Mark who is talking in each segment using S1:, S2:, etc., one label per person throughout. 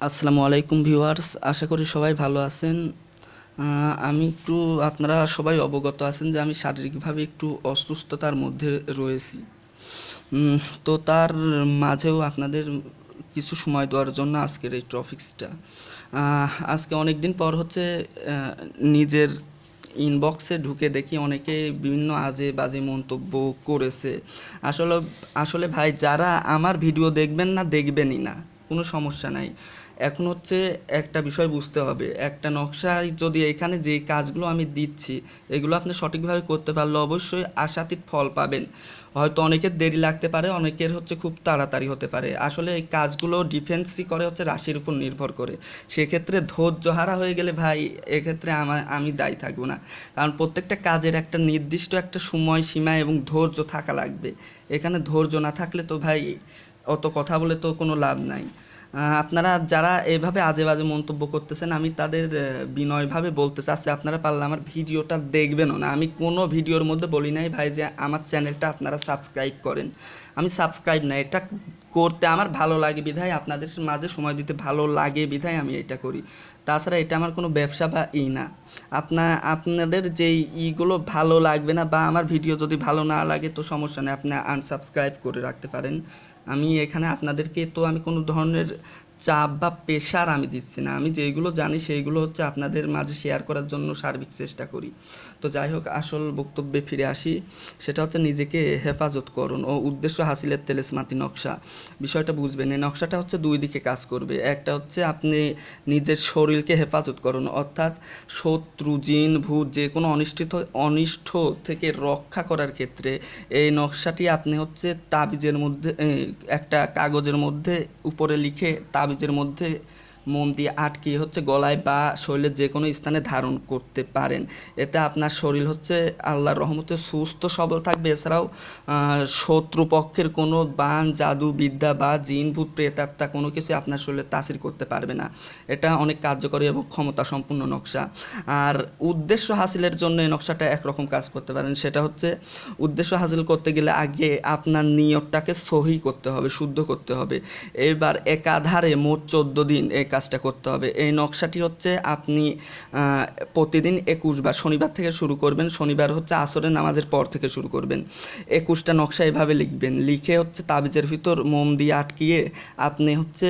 S1: আসসালামু আলাইকুম ভিউয়ার্স, আশা করি সবাই ভালো আছেন। আমি একটু, আপনারা সবাই অবগত আছেন যে আমি শারীরিকভাবে একটু অসুস্থতার মধ্যে রয়েছি। তো তার মাঝেও আপনাদের কিছু সময় দেওয়ার জন্য আজকের এই টপিক্সটা। আজকে অনেক দিন পর হচ্ছে নিজের ইনবক্সে ঢুকে দেখি অনেকে বিভিন্ন আজে বাজে মন্তব্য করেছে। আসলে আসলে ভাই, যারা আমার ভিডিও দেখবেন না, দেখবেনই না। কোনো সমস্যা নাই। এখন হচ্ছে একটা বিষয় বুঝতে হবে। একটা নকশায় যদি এখানে যে কাজগুলো আমি দিচ্ছি, এগুলো আপনি সঠিকভাবে করতে পারলে অবশ্যই আশাতীত ফল পাবেন। হয়তো অনেকের দেরি লাগতে পারে, অনেকের হচ্ছে খুব তাড়াতাড়ি হতে পারে। আসলে এই কাজগুলো ডিফেন্সই করে হচ্ছে রাশির উপর নির্ভর করে। সেক্ষেত্রে ধৈর্য হারা হয়ে গেলে ভাই, এক্ষেত্রে আমার আমি দায়ী থাকব না। কারণ প্রত্যেকটা কাজের একটা নির্দিষ্ট একটা সময় সীমা এবং ধৈর্য থাকা লাগবে। এখানে ধৈর্য না থাকলে তো ভাই, অত কথা বলে তো কোনো লাভ নাই। আপনারা যারা এভাবে আজে বাজে মন্তব্য করতেছেন, আমি তাদের বিনয়ভাবে বলতে চাচ্ছি, আপনারা পারলে আমার ভিডিওটা দেখবেনও না। আমি কোনো ভিডিওর মধ্যে বলি নাই ভাই যে আমার চ্যানেলটা আপনারা সাবস্ক্রাইব করেন। আমি সাবস্ক্রাইব না, এটা করতে আমার ভালো লাগে বিধায়, আপনাদের মাঝে সময় দিতে ভালো লাগে বিধায় আমি এটা করি। তাছাড়া এটা আমার কোনো ব্যবসা বা ই না। আপনা, আপনাদের যেই ইগুলো ভালো লাগবে না বা আমার ভিডিও যদি ভালো না লাগে তো সমস্যা নেই, আপনি আনসাবস্ক্রাইব করে রাখতে পারেন। আমি এখানে আপনাদেরকে তো আমি কোনো ধরনের চাপ বা প্রেশার আমি দিচ্ছি না। আমি যেইগুলো জানি সেইগুলো হচ্ছে আপনাদের মাঝে শেয়ার করার জন্য সার্বিক চেষ্টা করি। তো যাই হোক, আসল বক্তব্যে ফিরে আসি। সেটা হচ্ছে নিজেকে হেফাজত করুন ও উদ্দেশ্য হাসিলের তেলেসমাতি নকশা। বিষয়টা বুঝবেন, এই নকশাটা হচ্ছে দুই দিকে কাজ করবে। একটা হচ্ছে আপনি নিজের শরীরকে হেফাজত করুন, অর্থাৎ শত্রু, জিন, ভূত যে কোনো অনিষ্ঠিত, অনিষ্ঠ থেকে রক্ষা করার ক্ষেত্রে এই নকশাটি আপনি হচ্ছে তাবিজের মধ্যে একটা কাগজের মধ্যে উপরে লিখে তাবিজের মধ্যে মোম দিয়ে আটকিয়ে হচ্ছে গলায় বা শরীরের যে কোনো স্থানে ধারণ করতে পারেন। এতে আপনার শরীর হচ্ছে আল্লাহর রহমতে সুস্থ, সবল থাকবে। এছাড়াও শত্রুপক্ষের কোনো বান, জাদু, বিদ্যা বা জিন, ভূত প্রেতাত্মা কোনো কিছু আপনার শরীরে তাসির করতে পারবে না। এটা অনেক কার্যকরী এবং ক্ষমতা সম্পূর্ণ নকশা। আর উদ্দেশ্য হাসিলের জন্য এই নকশাটা একরকম কাজ করতে পারেন। সেটা হচ্ছে উদ্দেশ্য হাসিল করতে গেলে আগে আপনার নিয়তটাকে সহি করতে হবে, শুদ্ধ করতে হবে। এবার একাধারে মোট চোদ্দ দিন এই কাজটা করতে হবে। এই নকশাটি হচ্ছে আপনি প্রতিদিন একুশ বার, শনিবার থেকে শুরু করবেন। শনিবার হচ্ছে আসরের নামাজের পর থেকে শুরু করবেন। একুশটা নকশা এভাবে লিখবেন। লিখে হচ্ছে তাবিজের ভিতর মোম দিয়ে আটকিয়ে আপনি হচ্ছে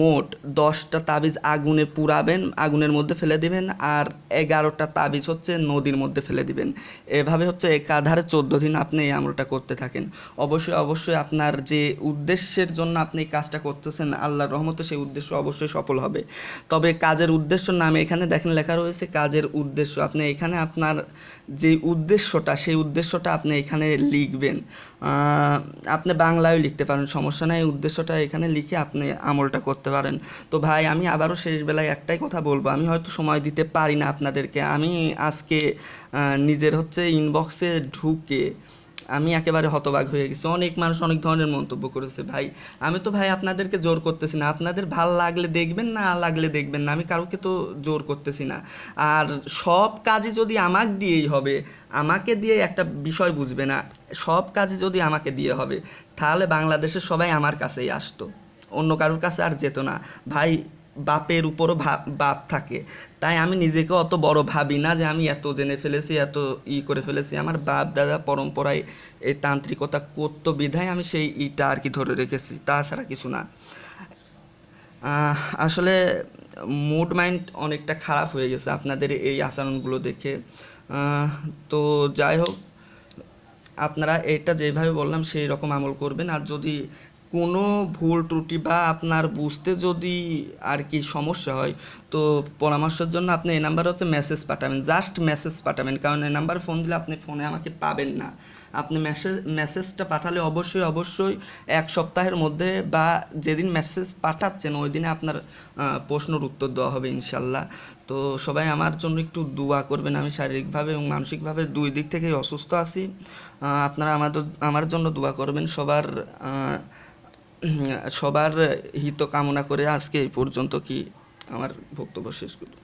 S1: মোট দশটা তাবিজ আগুনে পুরাবেন আগুনের মধ্যে ফেলে দিবেন আর এগারোটা তাবিজ হচ্ছে নদীর মধ্যে ফেলে দিবেন। এভাবে হচ্ছে একাধারে চোদ্দ দিন আপনি এই আমলটা করতে থাকেন। অবশ্যই অবশ্যই আপনার যে উদ্দেশ্যের জন্য আপনি কাজটা করতেছেন, আল্লাহর রহমতে সেই উদ্দেশ্য অবশ্যই সফল হবে। তবে কাজের উদ্দেশ্য নামে এখানে দেখেন লেখা রয়েছে, কাজের উদ্দেশ্য। আপনি এখানে আপনার যে উদ্দেশ্যটা, সেই উদ্দেশ্যটা আপনি এখানে লিখবেন। আপনি বাংলায় লিখতে পারেন, সমস্যা নাই। উদ্দেশ্যটা এখানে লিখে আপনি আমলটা করতে পারেন। তো ভাই, আমি আবারও শেষ বেলায় একটাই কথা বলব। আমি হয়তো সময় দিতে পারি না আপনাদেরকে। আমি আজকে নিজের হচ্ছে ইনবক্সে ঢুকে আমি একেবারে হতবাক হয়ে গেছি। অনেক মানুষ অনেক ধরনের মন্তব্য করেছে ভাই। আমি তো ভাই আপনাদেরকে জোর করতেছি না। আপনাদের ভালো লাগলে দেখবেন না লাগলে দেখবেন না। আমি কারোকে তো জোর করতেছি না। আর সব কাজই যদি আমাকে দিয়েই হবে, আমাকে দিয়ে একটা বিষয় বুঝবে না। সব কাজই যদি আমাকে দিয়ে হবে, তাহলে বাংলাদেশের সবাই আমার কাছেই আসতো। অন্য কারোর কাছে আর যেত না। ভাই, বাপের উপরও বাপ থাকে। তাই আমি নিজেকে অত বড় ভাবি না যে আমি এত জেনে ফেলেছি, এত ই করে ফেলেছি। আমার বাপ, দাদা পরম্পরায় এই তান্ত্রিকতা করতো বিধায় আমি সেই ইটা আর কি ধরে রেখেছি, তাছাড়া কিছু না। আসলে মুড মাইন্ড অনেকটা খারাপ হয়ে গেছে আপনাদের এই আচরণগুলো দেখে। তো যাই হোক, আপনারা এটা যেভাবে বললাম সেই রকম আমল করবেন। আর যদি কোনো ভুল ত্রুটি বা আপনার বুঝতে যদি আর কি সমস্যা হয়, তো পরামর্শের জন্য আপনি এই নাম্বারে হচ্ছে মেসেজ পাঠাবেন। জাস্ট মেসেজ পাঠাবেন, কারণ এই নাম্বার ফোন দিলে আপনি ফোনে আমাকে পাবেন না। আপনি মেসেজ মেসেজটা পাঠালে অবশ্যই অবশ্যই এক সপ্তাহের মধ্যে বা যেদিন মেসেজ পাঠাচ্ছেন, ওই দিনে আপনার প্রশ্নের উত্তর দেওয়া হবে ইনশাল্লাহ। তো সবাই আমার জন্য একটু দোয়া করবেন। আমি শারীরিকভাবে এবং মানসিকভাবে দুই দিক থেকেই অসুস্থ আছি। আপনারা আমাদের, আমার জন্য দোয়া করবেন। সবার সবার হিত কামনা করে আজকে এই পর্যন্ত কি আমার বক্তব্য শেষ করি?